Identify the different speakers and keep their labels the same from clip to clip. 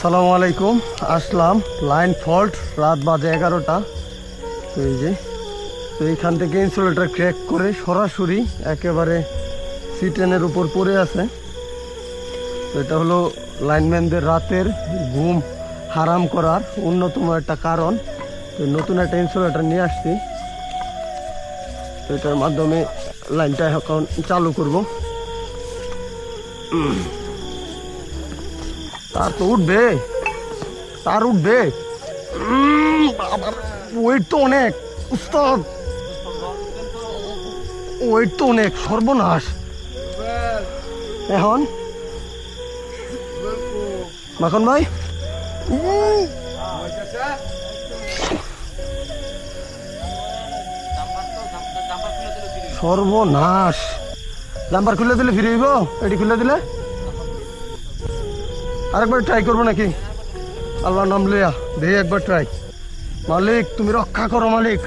Speaker 1: সালামু আলাইকুম। আসলাম line fault, রাত বাজে এগারোটা। তো এই যে, তো এইখান থেকে ইনসুলেটার ক্র্যাক করে সরাসরি একেবারে সিটেনের উপর পড়ে আছে। তো এটা হলো লাইনম্যানদের রাতের ঘুম হারাম করার অন্যতম একটা কারণ। তো নতুন একটা ইনসুলেটার নিয়ে আসছি। তো এটার মাধ্যমে লাইনটা এখন চালু করব। তার তো উঠবে। তার উঠবে। ওয়েট তো অনেক, উস্তাদ। ওয়েট তো অনেক সর্বনাশ। এখন? মাখন ভাই? সর্বনাশ। নাম্বার খুলে দিলে ফিরে এটি খুলে দিলে? আরেকবার ট্রাই করব নাকি? আল্লাহ নাম লিয়া দেখি একবার ট্রাই মালিক তুমি রক্ষা করো মালিক।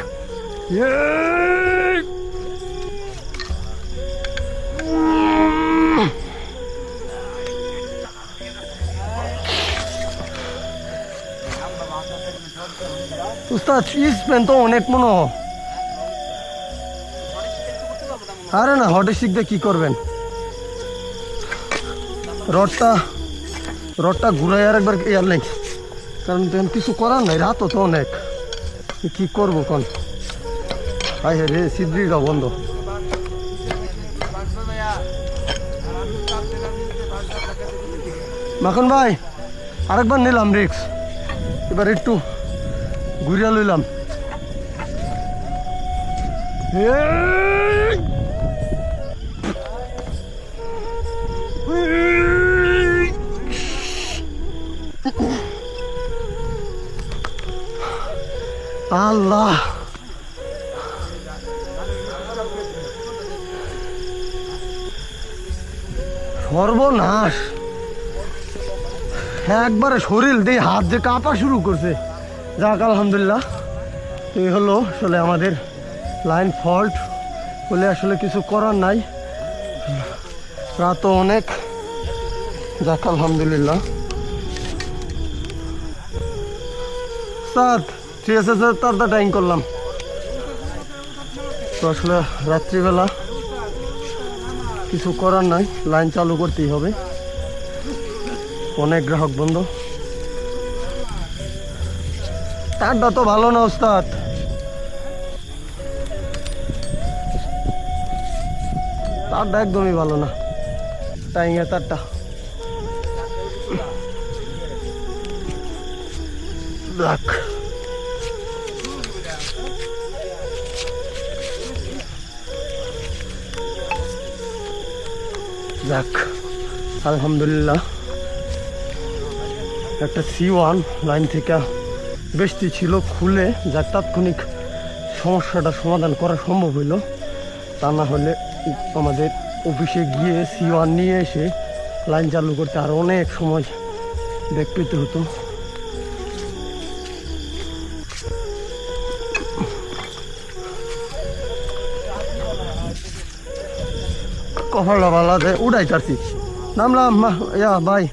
Speaker 1: তো অনেক মনে। আরে না হটে শিখতে কি করবেন? রডটা রডটা ঘুরাই আর একবার ইয়ার নেই। কারণ তেমন কিছু করার নাই, রাতও তো অনেক। কি করব কোন? হাই হে রে সিদ্রিটা বন্ধ। মাখন ভাই, আরেকবার নিলাম রিক্স। এবার একটু ঘুরিয়া লইলাম। এই! আল্লাহ। সর্বনাশ। একবারে শরীর দিয়ে হাত যে কাঁপা শুরু করছে। যাক, আলহামদুলিল্লাহ। তো এই হলো আসলে আমাদের লাইন ফল্ট। বলে আসলে কিছু করার নাই। রাতও অনেক। যাক, আলহামদুলিল্লাহ। ঠিক আছে, স্যার তার টাইম করলাম। তো আসলে রাত্রিবেলা কিছু করার নাই লাইন চালু করতেই হবে। অনেক গ্রাহক বন্ধ। তারটা তো ভালো না, ওস্তাদ। তারটা একদমই ভালো না টাইঙে তারটা। যাক যাক, আলহামদুলিল্লাহ। একটা সি ওয়ান লাইন থেকে বেশি ছিল, খুলে যাক তাৎক্ষণিক সমস্যাটা সমাধান করা সম্ভব হইল। তা না হলে আমাদের অফিসে গিয়ে সি ওয়ান নিয়ে এসে লাইন চালু করতে আর অনেক সময় ব্যক্তিত্ব পেতে হতো। কপালটা ভালো আছে উড়াই চাচ্ছি নামলাম ইয়া ভাই